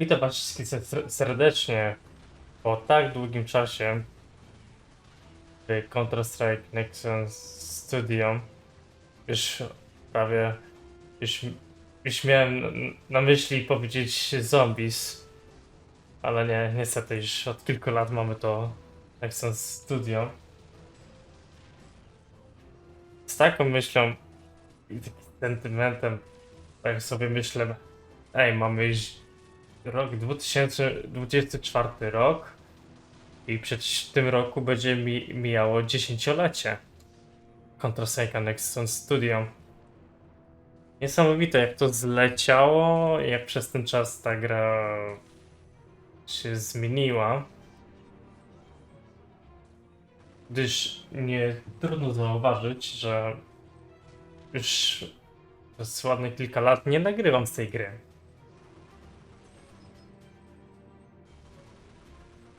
Witam was wszystkich ser- serdecznie po tak długim czasie w Counter-Strike Nexus Studio. Już prawie, już, już miałem na myśli powiedzieć zombies, ale nie, niestety już od kilku lat mamy to Nexus Studio. Z taką myślą i takim sentymentem, tak sobie myślę, ej, mamy już rok 2024 rok i przecież w tym roku będzie mi mijało dziesięciolecie Counter-Strike Nexus Studio. Niesamowite jak to zleciało, jak przez ten czas ta gra się zmieniła. Gdyż nie trudno zauważyć, że już przez ładne kilka lat nie nagrywam z tej gry.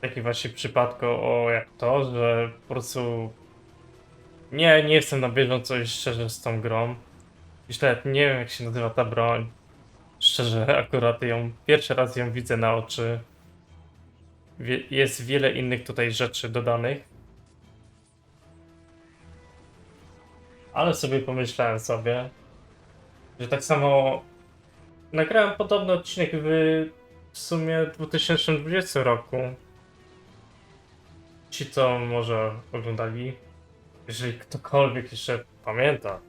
Taki właśnie przypadku o jak to, że po prostu nie, nie jestem na bieżąco i szczerze z tą grą. Już nawet nie wiem jak się nazywa ta broń. Szczerze akurat ją, pierwszy raz ją widzę na oczy. Wie, jest wiele innych tutaj rzeczy dodanych. Ale sobie pomyślałem sobie, że tak samo nagrałem podobny odcinek w, w sumie 2020 roku ci, co może oglądali, jeżeli ktokolwiek jeszcze pamięta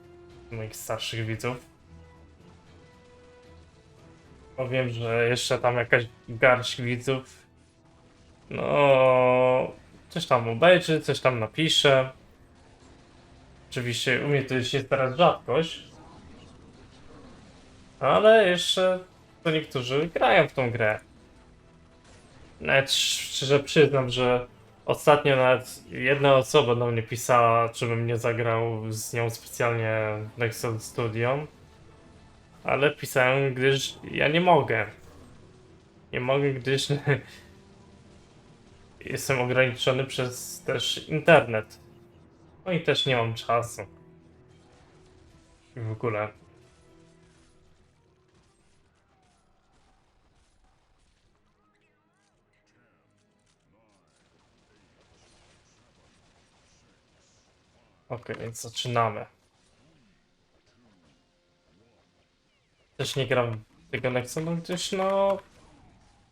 moich starszych widzów, bo wiem, że jeszcze tam jakaś garść widzów, no, coś tam obejrzy, coś tam napisze. Oczywiście u mnie to już jest teraz rzadkość, ale jeszcze to niektórzy grają w tą grę. Nawet szczerze przyznam, że Ostatnio nawet jedna osoba do mnie pisała, czy bym nie zagrał z nią specjalnie w Nexus Studio. Ale pisałem, gdyż ja nie mogę. Nie mogę, gdyż jestem ograniczony przez też internet. No i też nie mam czasu. W ogóle. Okej, więc zaczynamy. Też nie gram tego Nexa, no gdyż no...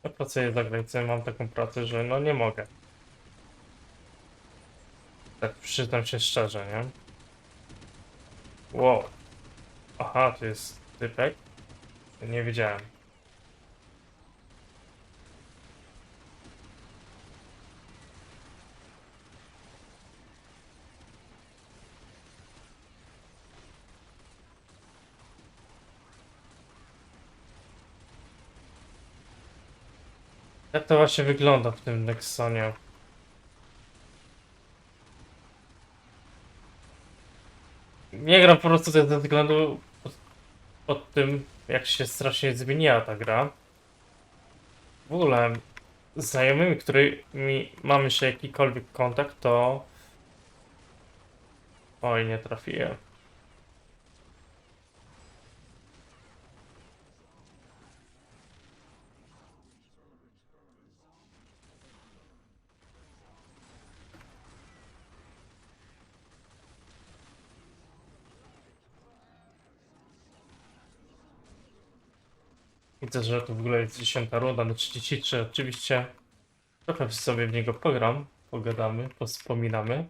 Ja pracuję za granicą, mam taką pracę, że no nie mogę. Tak przyznam się szczerze, nie? Wow. Aha, to jest typek? Nie wiedziałem. Jak to właśnie wygląda w tym Nexonie? Nie gram po prostu ze względu pod, pod tym, jak się strasznie zmieniła ta gra. W ogóle znajomymi, którymi mam jeszcze jakikolwiek kontakt, to... Oj, nie trafiłem. Widzę, że to w ogóle jest 10 runda na 33. Oczywiście trochę sobie w niego pogram, pogadamy, pospominamy.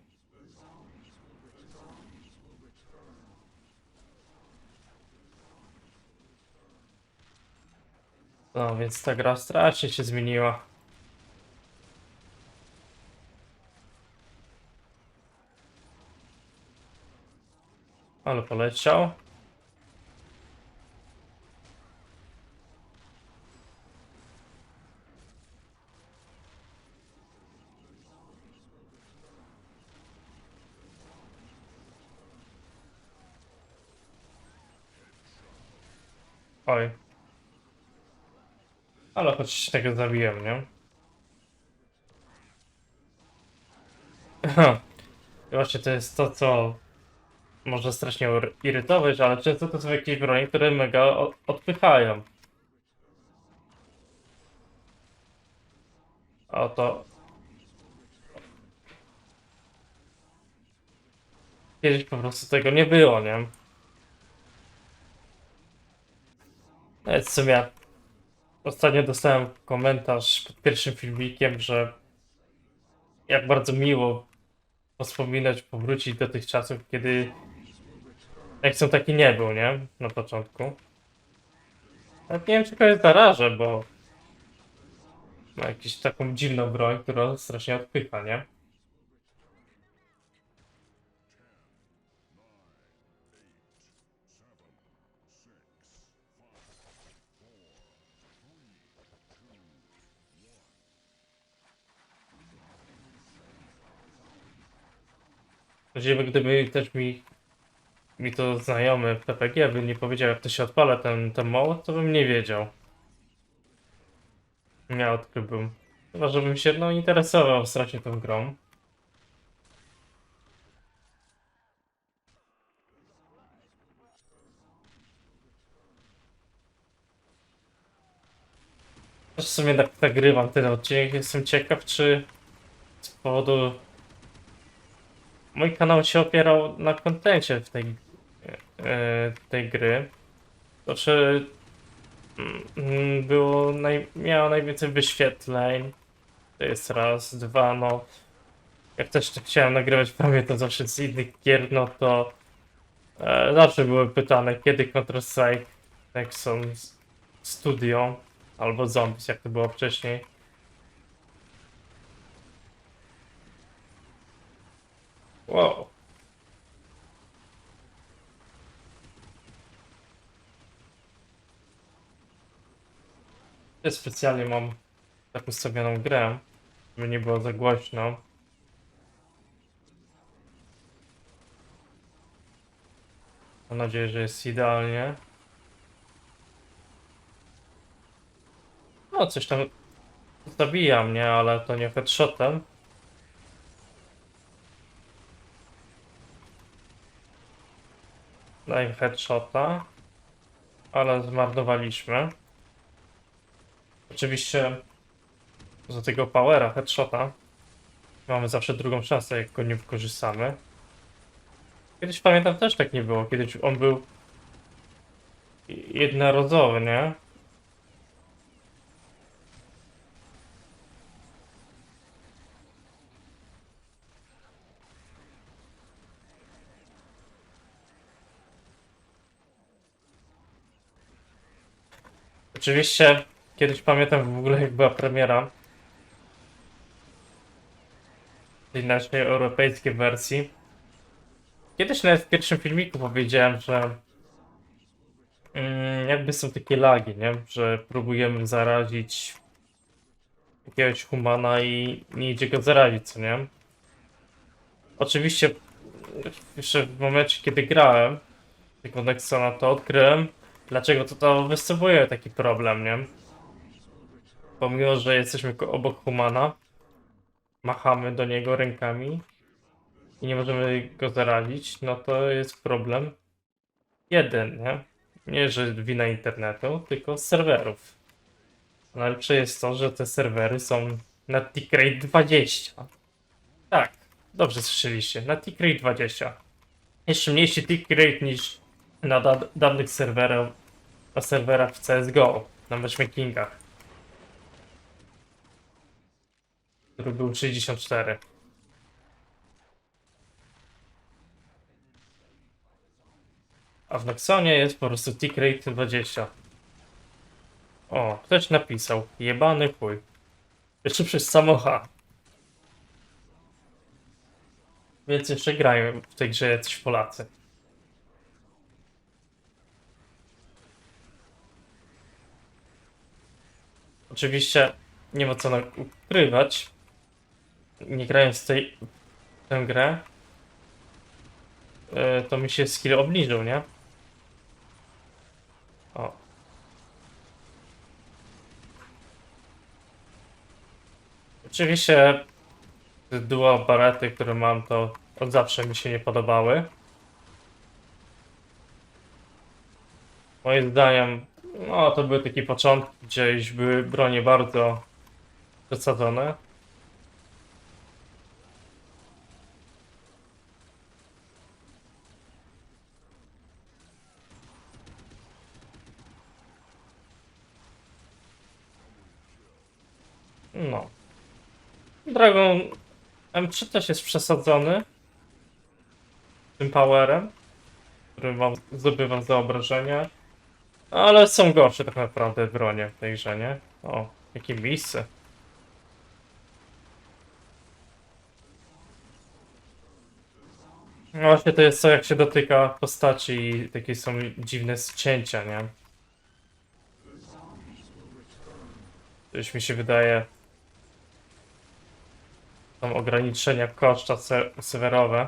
No więc ta gra strasznie się zmieniła. Ale poleciał. Oj. Ale choć tego zabiłem, nie? I właśnie to jest to, co może strasznie ir- irytować, ale często to są jakieś broni, które mega odpychają. A oto... Kiedyś po prostu tego nie było, nie? Nawet w sumie ostatnio dostałem komentarz pod pierwszym filmikiem, że jak bardzo miło wspominać, powrócić do tych czasów, kiedy Nexon taki nie był, nie? Na początku. Nawet nie wiem, czy kogoś zarażę, bo ma jakąś taką dziwną broń, która strasznie odpycha, nie? Gdyby, gdyby też mi, mi to znajomy w PPG by nie powiedział, jak to się odpala ten, ten mołot, to bym nie wiedział. Nie odkryłbym. Chyba, żebym się no, interesował strasznie tą grą. W sumie tak nagrywam ten odcinek. Jestem ciekaw, czy z powodu mój kanał się opierał na kontencie w tej, e, tej gry. To czy mm, było naj, miało najwięcej wyświetleń. To jest raz, dwa, no. Jak też chciałem nagrywać prawie to zawsze z innych gier, no to e, zawsze były pytane, kiedy Counter-Strike Nexon Studio albo Zombies, jak to było wcześniej. Wow. Ja specjalnie mam tak ustawioną grę, żeby nie było za głośno. Mam nadzieję, że jest idealnie. No, coś tam zabija mnie, ale to nie headshotem. Daj headshota. Ale zmarnowaliśmy. Oczywiście za tego powera, headshota mamy zawsze drugą szansę, jak go nie wykorzystamy. Kiedyś pamiętam też tak nie było. Kiedyś on był jednorazowy, nie? Oczywiście kiedyś pamiętam w ogóle jak była premiera tej naszej europejskiej wersji. Kiedyś nawet w pierwszym filmiku powiedziałem, że mm, jakby są takie lagi, nie? Że próbujemy zarazić jakiegoś humana i nie idzie go zarazić, co nie? Oczywiście jeszcze w momencie, kiedy grałem tego Nexona, to odkryłem, dlaczego to, to występuje taki problem, nie? Pomimo, że jesteśmy obok humana, machamy do niego rękami i nie możemy go zarazić, no to jest problem jeden, nie? Nie, że wina internetu, tylko serwerów. Najlepsze jest to, że te serwery są na Tickrate 20. Tak, dobrze słyszeliście, na Tickrate 20. Jeszcze mniejszy Tickrate niż na da danych serwerach, na serwerach w CSGO, na matchmakingach. Który był 64. A w Nexonie jest po prostu tick rate 20. O, ktoś napisał. Jebany chuj. Jeszcze przez samocha. Więc jeszcze grają w tej grze jacyś Polacy. Oczywiście nie ma co ukrywać. Nie grając w tej w tę grę, e, to mi się skill obniżył, nie? O. Oczywiście dual barety, które mam, to od zawsze mi się nie podobały. Moim zdaniem, no, to były takie początki, gdzieś były bronie bardzo przesadzone. No. Dragon M3 też jest przesadzony tym powerem, który wam zdobywam za obrażenia. Ale są gorsze tak naprawdę bronie w tej grze, nie? O, jakie miejsce. No właśnie to jest to, jak się dotyka postaci i takie są dziwne cięcia, nie? To już mi się wydaje... Są ograniczenia koszta se serwerowe.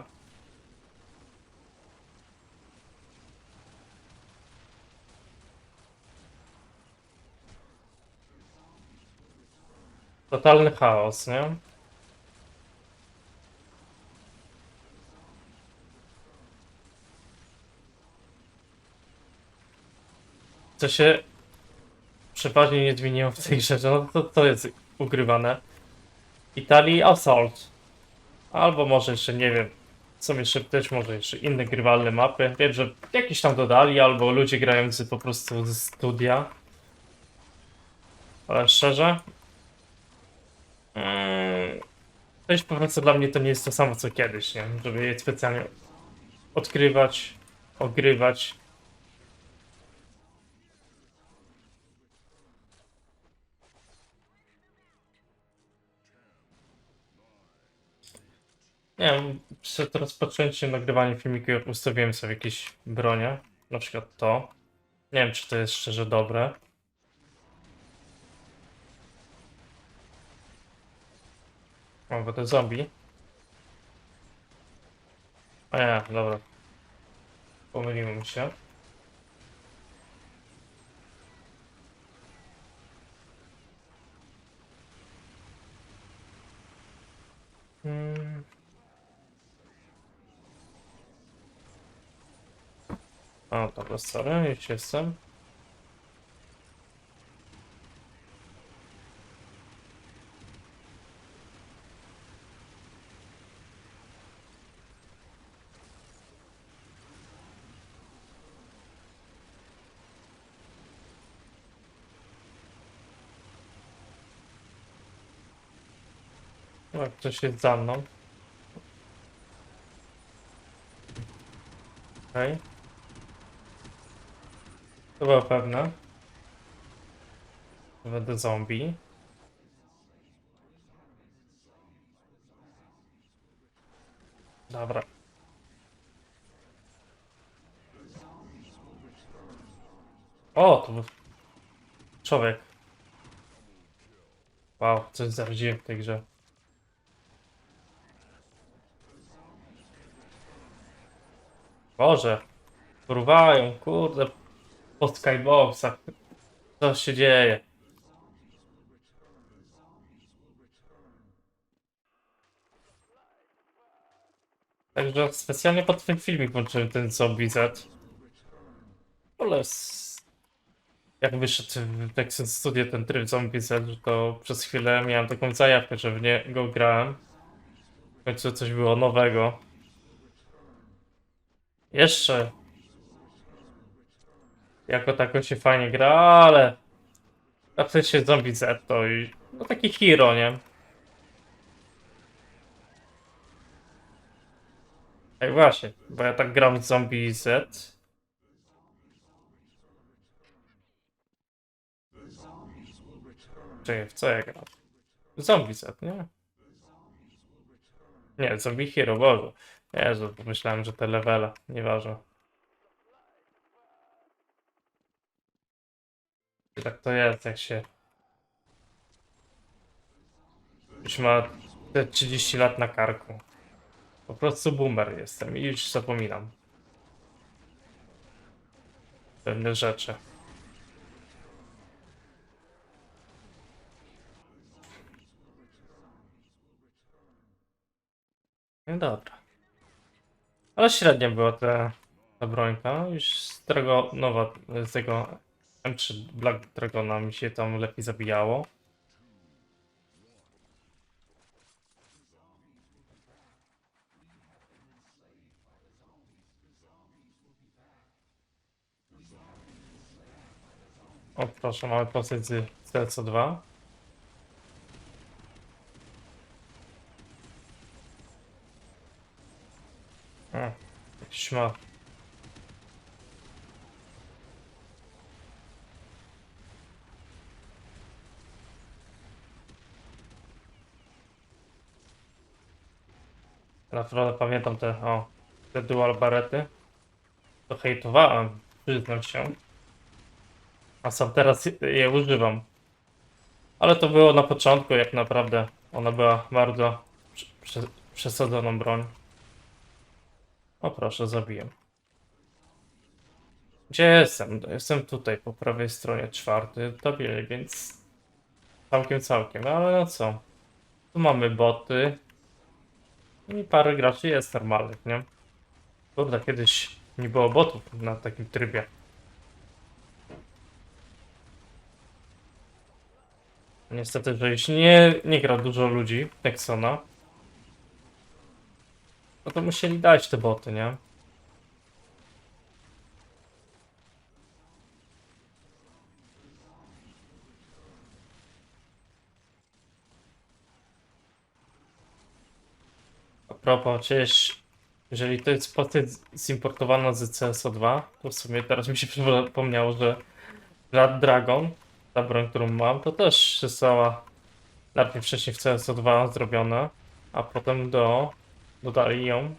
Totalny chaos, nie? Co się przeważnie nie zmieniło w tej grze, no to, to jest ugrywane. Italii Assault. Albo może jeszcze, nie wiem, są jeszcze też może jeszcze inne grywalne mapy. Wiem, że jakieś tam dodali, albo ludzie grający po prostu ze studia. Ale szczerze, to już po prostu dla mnie to nie jest to samo co kiedyś, nie? Żeby je specjalnie odkrywać, ogrywać. Nie wiem, przed rozpoczęciem nagrywania filmiku ustawiłem sobie jakieś bronie, na przykład to. Nie wiem, czy to jest szczerze dobre. Bo to zombie. A nie, dobra. Pomyliło mi się. Hmm. O, dobra, sorry, już jestem. O, ktoś jest za mną. Okej. To było pewne. Będę zombie. Dobra. O, to był człowiek. Wow, coś zawdziłem w tej grze. Boże. Porwają, kurde. Po skyboxach. Co się dzieje? Także specjalnie pod ten filmik włączyłem ten zombie Z. Ale jak wyszedł w Texas Studio ten tryb zombie Z, to przez chwilę miałem taką zajawkę, że w niego grałem. W końcu coś było nowego. Jeszcze. Jako tako się fajnie gra, ale. A w sensie Zombie Z to i. No taki hero, nie? Ej, właśnie, bo ja tak gram w Zombie Z. Czekaj, w co ja gram? Zombie Z, nie? Nie, Zombie Hero, Boże. Jezu, pomyślałem, że te levele, nieważne. I tak to jest, jak się... Już ma te 30 lat na karku. Po prostu boomer jestem i już zapominam. Pewne rzeczy. No dobra. Ale średnia była ta, ta brońka. Już z Dragonowa, z tego M3 Black Dragona mi się tam lepiej zabijało. O proszę, mamy procent CC2. Trzyma. Naprawdę pamiętam te, o, te dual barety. To hejtowałem, przyznam się. A sam teraz je używam. Ale to było na początku, jak naprawdę ona była bardzo prze- prze- przesadzoną broń. O proszę, zabiję. Gdzie jestem? Jestem tutaj, po prawej stronie, czwarty tabeli, więc całkiem, całkiem, ale no co? Tu mamy boty i parę graczy jest normalnych, nie? Kurde, kiedyś nie było botów na takim trybie. Niestety, że jeśli nie, nie gra dużo ludzi Nexona, no to musieli dać te boty, nie? A propos, przecież jeżeli to jest postać zimportowana z CSO2, to w sumie teraz mi się przypomniało, że Blood Dragon, ta broń, którą mam, to też została najpierw wcześniej w CSO2 zrobiona, a potem do, dodali ją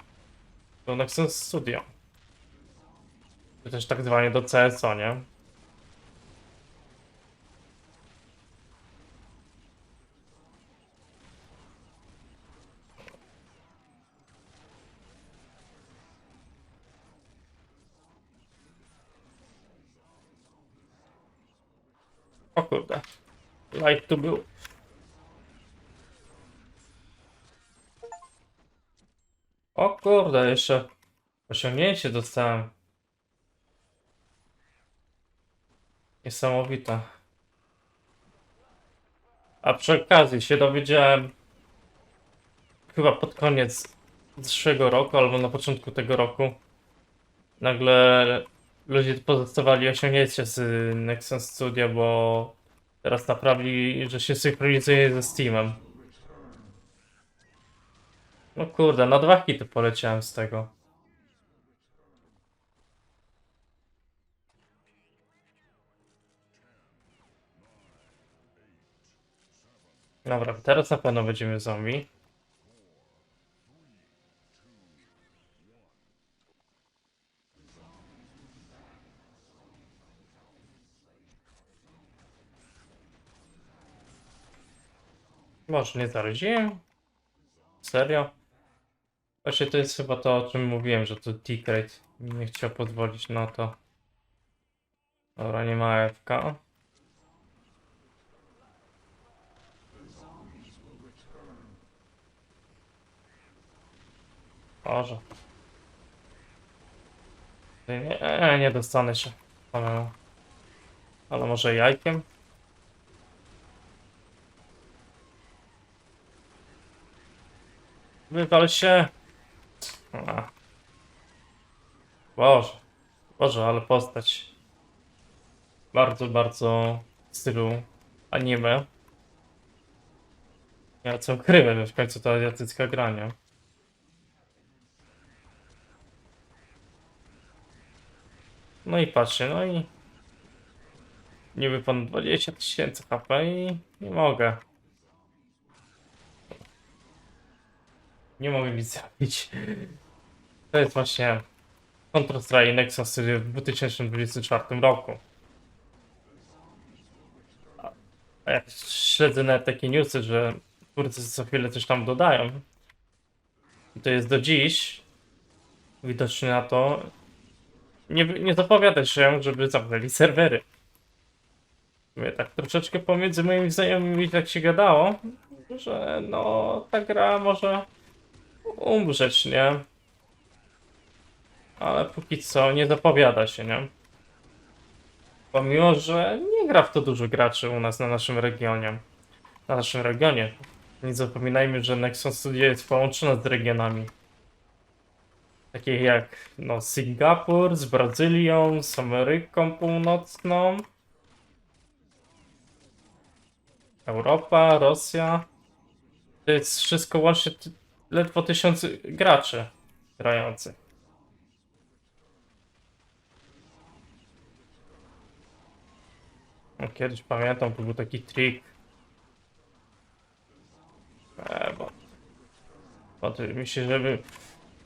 do Nexus Studio. Czy też tak zwanie do CSO, nie? O kurde. Light tu był. O kurde, jeszcze osiągnięcie dostałem. Niesamowite. A przy okazji się dowiedziałem chyba pod koniec zeszłego roku albo na początku tego roku nagle ludzie pozostawali osiągnięcie z Nexon Studio, bo teraz naprawili, że się synchronizuje ze Steamem. No kurde, na dwa hity poleciałem z tego. Dobra, teraz na pewno będziemy zombie. Może nie zaraziłem? Serio? Właśnie to jest chyba to, o czym mówiłem, że to T-Crate nie chciał pozwolić na to. Dobra, nie ma FK. Boże. Nie, nie, dostanę się. Ale, ale może jajkiem? Wywal się. A. Boże. Boże, ale postać. Bardzo, bardzo w stylu anime. Ja co ukryłem, że w końcu to azjatycka grania. No i patrzcie, no i niby ponad 20 tysięcy HP i nie mogę. Nie mogę nic zrobić. To jest właśnie Counter-Strike Nexus w 2024 roku. A- A jak śledzę nawet takie newsy, że twórcy co chwilę coś tam dodają, i to jest do dziś, widocznie na to, nie, nie zapowiada się, żeby zamknęli serwery. Mówię, tak troszeczkę pomiędzy moimi znajomymi tak się gadało, że no ta gra może umrzeć, nie? Ale póki co nie zapowiada się, nie? Pomimo, że nie gra w to dużo graczy u nas na naszym regionie. Na naszym regionie. Nie zapominajmy, że Nexon Studio jest połączone z regionami. Takich jak no, Singapur, z Brazylią, z Ameryką Północną. Europa, Rosja. To jest wszystko łącznie ledwo tysiąc graczy grających. Kiedyś pamiętam, to był taki trik. E, bo... bo mi się, żeby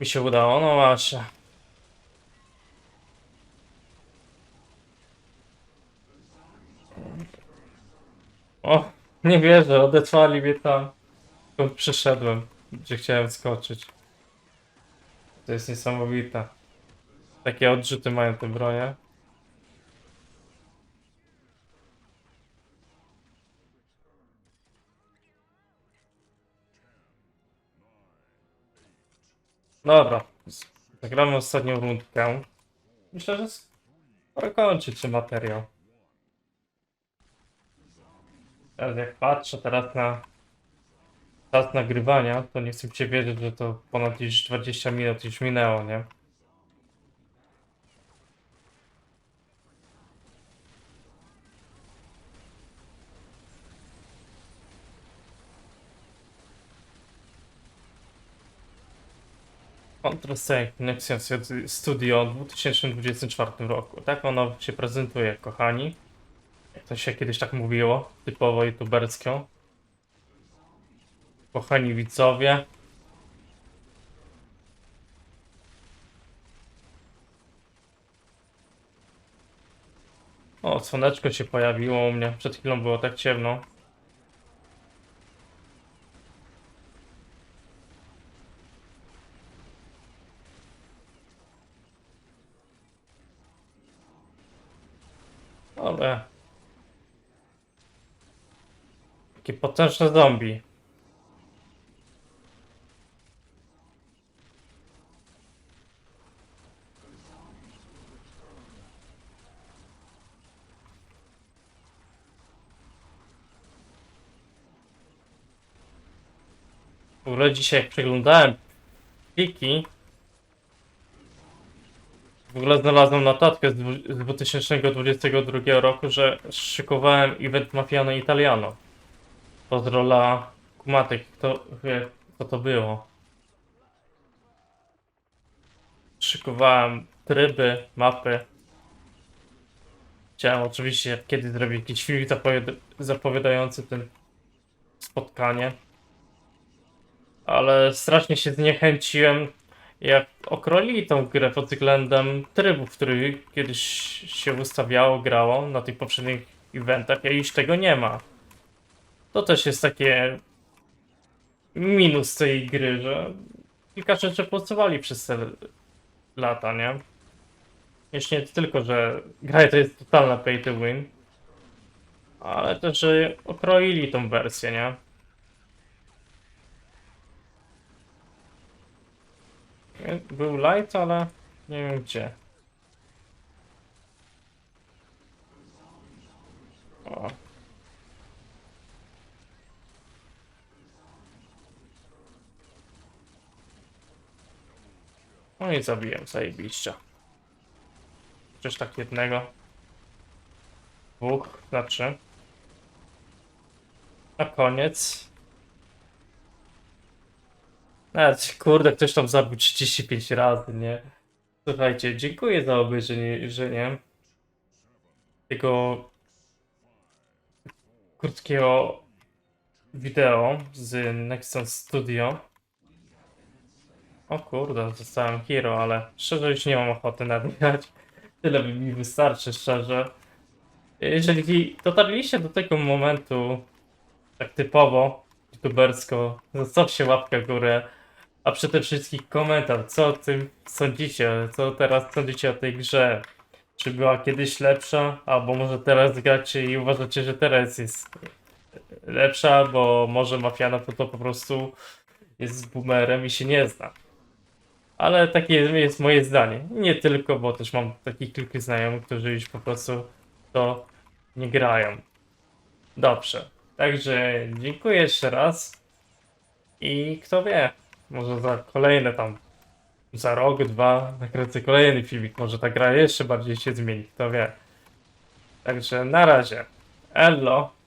mi się udało, no właśnie. O, nie wierzę, odesłali mnie tam. Skąd przyszedłem, gdzie chciałem skoczyć. To jest niesamowite. Takie odrzuty mają te bronie. Dobra, zagramy ostatnią rundkę. Myślę, że skoro kończyć się materiał. Teraz jak patrzę teraz na czas nagrywania, to nie chcę wierzyć, że to ponad już 20 minut już minęło, nie? Counter-Strike Nexion Studio w 2024 roku. Tak ono się prezentuje, kochani. Jak to się kiedyś tak mówiło, typowo youtubersko. Kochani widzowie. O, słoneczko się pojawiło u mnie. Przed chwilą było tak ciemno. Ale... Takie potężne zombie. W ogóle dzisiaj jak przeglądałem pliki, w ogóle znalazłem notatkę z z 2022 roku, że szykowałem event Mafiano Italiano. Pozdrola Kumatek, kto wie, co to było. Szykowałem tryby, mapy. Chciałem oczywiście kiedyś zrobić jakiś film zapowiada zapowiadający ten spotkanie. Ale strasznie się zniechęciłem, jak okrolili tą grę pod względem trybu, w który kiedyś się ustawiało, grało na tych poprzednich eventach, a już tego nie ma. To też jest takie minus tej gry, że kilka rzeczy posuwali przez te lata, nie? Jeszcze nie tylko, że gra to jest totalna pay to win, ale też, że okroili tą wersję, nie? Był light, ale nie wiem gdzie. O. No i zabiłem zajebiście. Przecież tak jednego. Dwóch, znaczy. Na koniec. Nawet, kurde, ktoś tam zabił 35 razy, nie? Słuchajcie, dziękuję za obejrzenie że nie, tego krótkiego wideo z Nexon Studio. O kurde, zostałem hero, ale szczerze już nie mam ochoty nabijać. Tyle by mi wystarczy, szczerze. Jeżeli dotarliście do tego momentu tak typowo, youtubersko, zostawcie łapkę w górę, a przede wszystkim komentarz, co o tym sądzicie, co teraz sądzicie o tej grze. Czy była kiedyś lepsza, albo może teraz gracie i uważacie, że teraz jest lepsza, bo może Mafiana to, to po prostu jest boomerem i się nie zna. Ale takie jest moje zdanie. Nie tylko, bo też mam takich kilku znajomych, którzy już po prostu to nie grają. Dobrze. Także dziękuję jeszcze raz. I kto wie, może za kolejne tam, za rok, dwa, nakręcę kolejny filmik. Może ta gra jeszcze bardziej się zmieni, kto wie. Także na razie. Ello.